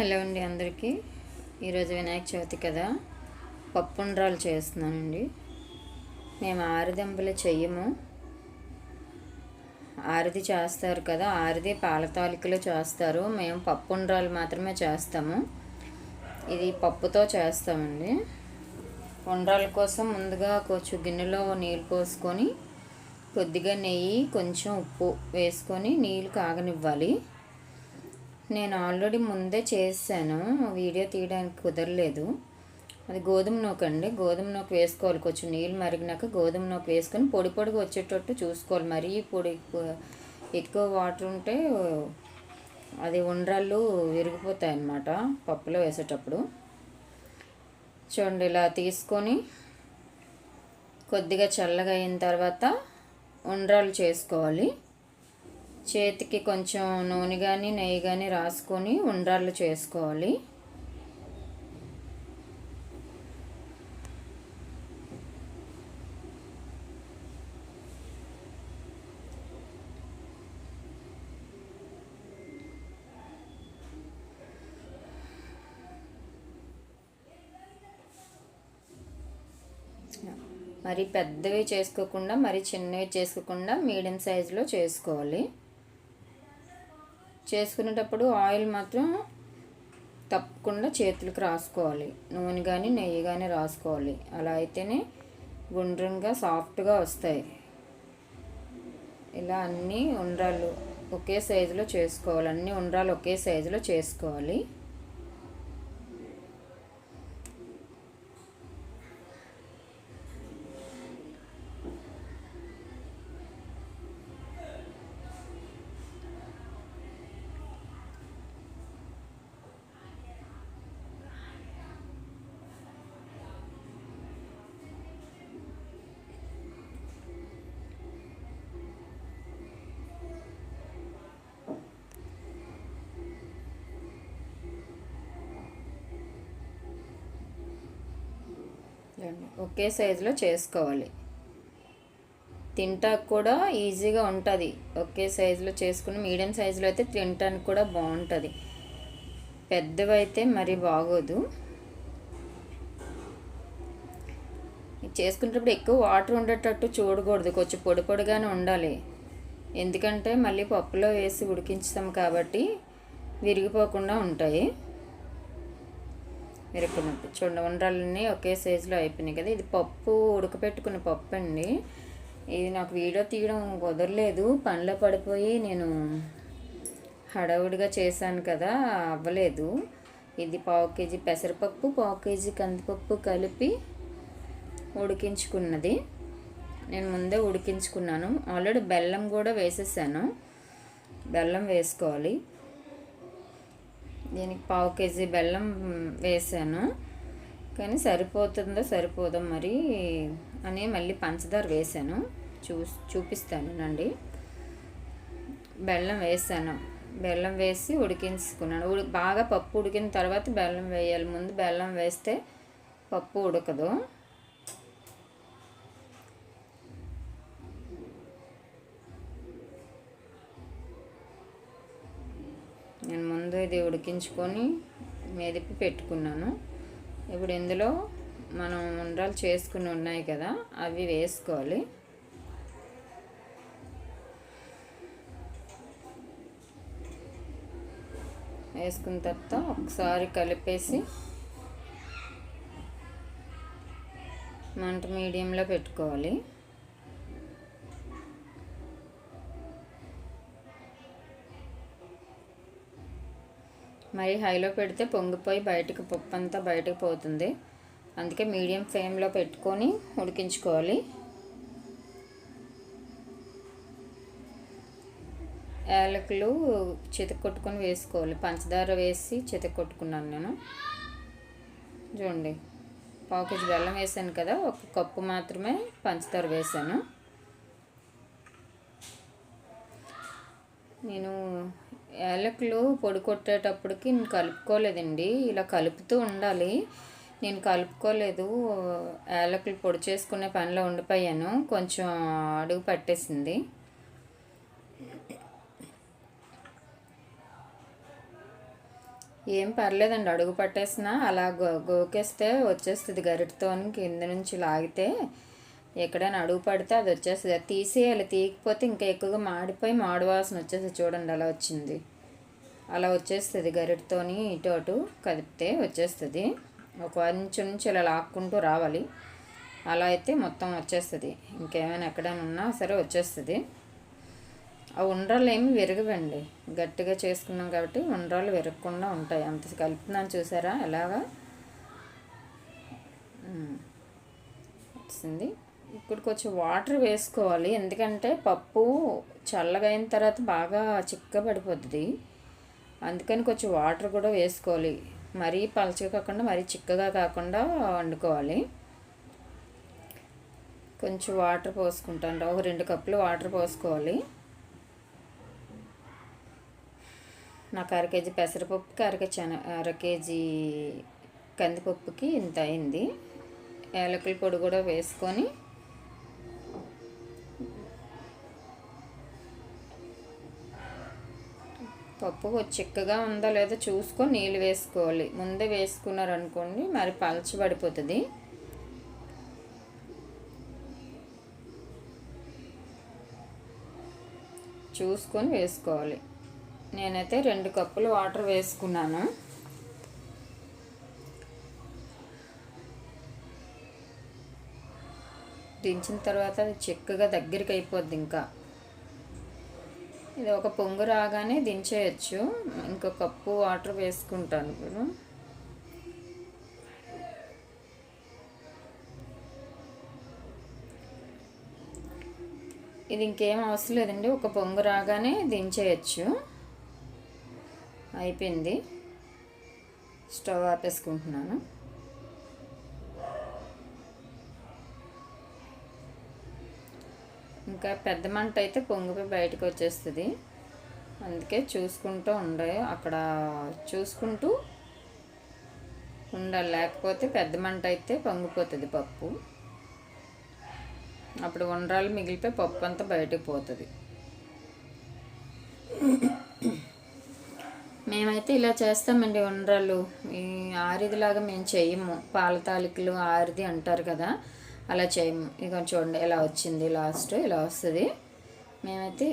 Hello అండి అందరికీ. ఈరోజు వినాయక చవితి కదా. పప్పుండ్రాలు చేస్తున్నానండి. మేము ఆరిదంపలు చెయ్యము. ఆరిది చేస్తారు కదా. ఆరిది పాలతాలికలు చేస్తారు. మేము పప్పుండ్రాలు మాత్రమే చేస్తాము. ఇది పప్పుతో చేస్తామండి. ఉండ్రాల కోసం ముందుగా కొంచెం గిన్నెలో నీళ్ళు పోసుకొని కొద్దిగా నెయ్యి కొంచెం ఉప్పు వేసుకొని నీళ్ళు కాగనివ్వాలి. నేను ఆల్రెడీ ముందే చేశాను. వీడియో తీయడానికి కుదరలేదు. అది గోధుమ నూక అండి. గోధుమ నూక వేసుకోవాలి. కొంచెం నీళ్ళు మరిగినాక గోధుమ నూక వేసుకొని పొడి పొడిగా వచ్చేటట్టు చూసుకోవాలి. మరీ పొడి ఎక్కువ వాటర్ ఉంటే అది ఉండ్రాళ్ళు విరిగిపోతాయి అన్నమాట పప్పులో వేసేటప్పుడు. చూడండి ఇలా తీసుకొని కొద్దిగా చల్లగా అయిన తర్వాత ఉండ్రాలు చేసుకోవాలి. చేతికి కొంచెం నూనె కానీ నెయ్యి కానీ రాసుకొని ఉండ్రాళ్ళు చేసుకోవాలి. మరి పెద్దవి చేసుకోకుండా మరి చిన్నవి చేసుకోకుండా మీడియం సైజులో చేసుకోవాలి. చేసుకునేటప్పుడు ఆయిల్ మాత్రం తప్పకుండా చేతులకు రాసుకోవాలి. నూనె కానీ నెయ్యి కానీ రాసుకోవాలి. అలా అయితేనే గుండ్రంగా సాఫ్ట్గా వస్తాయి. ఇలా అన్నీ ఉండ్రాలు ఒకే సైజులో చేసుకోవాలి. అన్ని ఉండ్రాలు ఒకే సైజులో చేసుకోవాలి. ఒకే సైజులో చేసుకోవాలి. తింటాకు కూడా ఈజీగా ఉంటుంది. ఒకే సైజులో చేసుకుని మీడియం సైజులో అయితే తినటానికి కూడా బాగుంటుంది. పెద్దవి అయితే బాగోదు. చేసుకునేటప్పుడు ఎక్కువ వాటర్ ఉండేటట్టు చూడకూడదు. కొంచెం పొడి పొడిగానే ఉండాలి. ఎందుకంటే మళ్ళీ పప్పులో వేసి ఉడికించుతాం కాబట్టి విరిగిపోకుండా ఉంటాయి. మిరపనొప్పి చూడండి ఉండరాలన్నీ ఒకే సైజులో అయిపోయినాయి కదా. ఇది పప్పు ఉడకపెట్టుకున్న పప్పు అండి. ఇది నాకు వీడియో తీయడం కుదరలేదు. పనిలో పడిపోయి నేను హడావుడిగా చేశాను కదా అవ్వలేదు. ఇది పావు కేజీ పెసరపప్పు పావు కేజీ కందిపప్పు కలిపి ఉడికించుకున్నది. నేను ముందే ఉడికించుకున్నాను. ఆల్రెడీ బెల్లం కూడా వేసేసాను. బెల్లం వేసుకోవాలి. దీనికి పావు కేజీ బెల్లం వేసాను. కానీ సరిపోతుందో? సరిపోదో? మరి అని మళ్ళీ పంచదార వేసాను. చూ చూపిస్తాను బెల్లం వేసాను. బెల్లం వేసి ఉడికించుకున్నాను. ఉడి బాగా పప్పు ఉడికిన తర్వాత బెల్లం వేయాలి. ముందు బెల్లం వేస్తే పప్పు ఉడకదు. నేను ఇది ఉడికించుకొని మెదిపి పెట్టుకున్నాను. ఇప్పుడు ఇందులో మనం ఉండ్రాలు చేసుకుని ఉన్నాయి కదా అవి వేసుకోవాలి. వేసుకున్న తర్వాత ఒకసారి కలిపేసి మంట మీడియంలో పెట్టుకోవాలి. మరి హైలో పెడితే పొంగిపోయి బయటకు పప్పు అంతా బయటకు పోతుంది. అందుకే మీడియం ఫ్లేమ్లో పెట్టుకొని ఉడికించుకోవాలి. యాలకులు కొట్టుకొని వేసుకోవాలి. పంచదార వేసి కొట్టుకున్నాను నేను. చూడండి పావు కేజీ బెల్లం వేసాను కదా ఒక కప్పు మాత్రమే పంచదార వేసాను. నేను యాలకులు పొడి కొట్టేటప్పటికి నేను కలుపుకోలేదండి. ఇలా కలుపుతూ ఉండాలి. నేను కలుపుకోలేదు. యాలకులు పొడి చేసుకునే పనిలో ఉండిపోయాను. కొంచెం అడుగు పట్టేసింది. ఏం పర్లేదండి. అడుగు పట్టేసినా అలా గో గోకేస్తే వచ్చేస్తుంది గరిటతో కింద నుంచి లాగితే. ఎక్కడైనా అడుగు పడితే అది వచ్చేస్తుంది. అది తీసేయాలి. తీయకపోతే ఇంకా ఎక్కువగా మాడిపోయి మాడు వాసన వచ్చేసి చూడండి అలా వచ్చింది. అలా వచ్చేస్తుంది గరిటతోని ఇటు అటు కదిపితే వచ్చేస్తుంది. ఒక ఇంచు నుంచి ఇలా లాక్కుంటూ రావాలి. అలా అయితే మొత్తం వచ్చేస్తుంది. ఇంకేమైనా ఎక్కడైనా ఉన్నా సరే వచ్చేస్తుంది. ఆ ఉండ్రాలు ఏమి విరగవండి. గట్టిగా చేసుకున్నాం కాబట్టి ఉండ్రాలు విరగకుండా ఉంటాయి. అంత కలుపుతున్నాను చూసారా? ఎలాగా? వచ్చింది. ఇప్పుడు కొంచెం వాటర్ వేసుకోవాలి. ఎందుకంటే పప్పు చల్లగా అయిన తర్వాత బాగా చిక్కబడిపోతుంది అందుకని కొంచెం వాటర్ కూడా వేసుకోవాలి. మరీ పలచగా కాకుండా మరీ చిక్కగా కాకుండా వండుకోవాలి. కొంచెం వాటర్ పోసుకుంటాను. ఒక రెండు కప్పులు వాటర్ పోసుకోవాలి. నాకు అర కేజీ పెసరపప్పుకి అర చెన అర కేజీ కందిపప్పుకి ఇంత అయింది. ఏలకల పొడి కూడా వేసుకొని పప్పు చిక్కగా ఉందో లేదో చూసుకొని నీళ్ళు వేసుకోవాలి. ముందే వేసుకున్నారనుకోండి మరి పలచబడిపోతుంది. చూసుకొని వేసుకోవాలి. నేనైతే రెండు కప్పులు వాటర్ వేసుకున్నాను. దించిన తర్వాత అది చిక్కగా దగ్గరికి అయిపోద్ది ఇంకా. ఇది ఒక పొంగు రాగానే దించేయచ్చు. ఇంకో కప్పు వాటర్ వేసుకుంటాను ఇప్పుడు. ఇది ఇంకేం అవసరం లేదండి. ఒక పొంగు రాగానే దించేయచ్చు. అయిపోయింది. స్టవ్ ఆపేసుకుంటున్నాను. ఇంకా పెద్ద మంట అయితే పొంగిపోయి బయటకు వచ్చేస్తుంది. అందుకే చూసుకుంటూ ఉండే అక్కడ చూసుకుంటూ ఉండాలి. లేకపోతే పెద్ద మంట అయితే పొంగిపోతుంది పప్పు. అప్పుడు ఉండ్రాలు మిగిలిపోయి పప్పు అంతా బయటకు పోతుంది. మేమైతే ఇలా చేస్తామండి ఉండ్రాలు ఈ ఆరిదిలాగా మేము చేయము పాల తాలికలు ఆరిది అంటారు కదా. అలా చేయము ఇక చూడండి ఇలా వచ్చింది లాస్ట్ ఇలా వస్తుంది. మేమైతే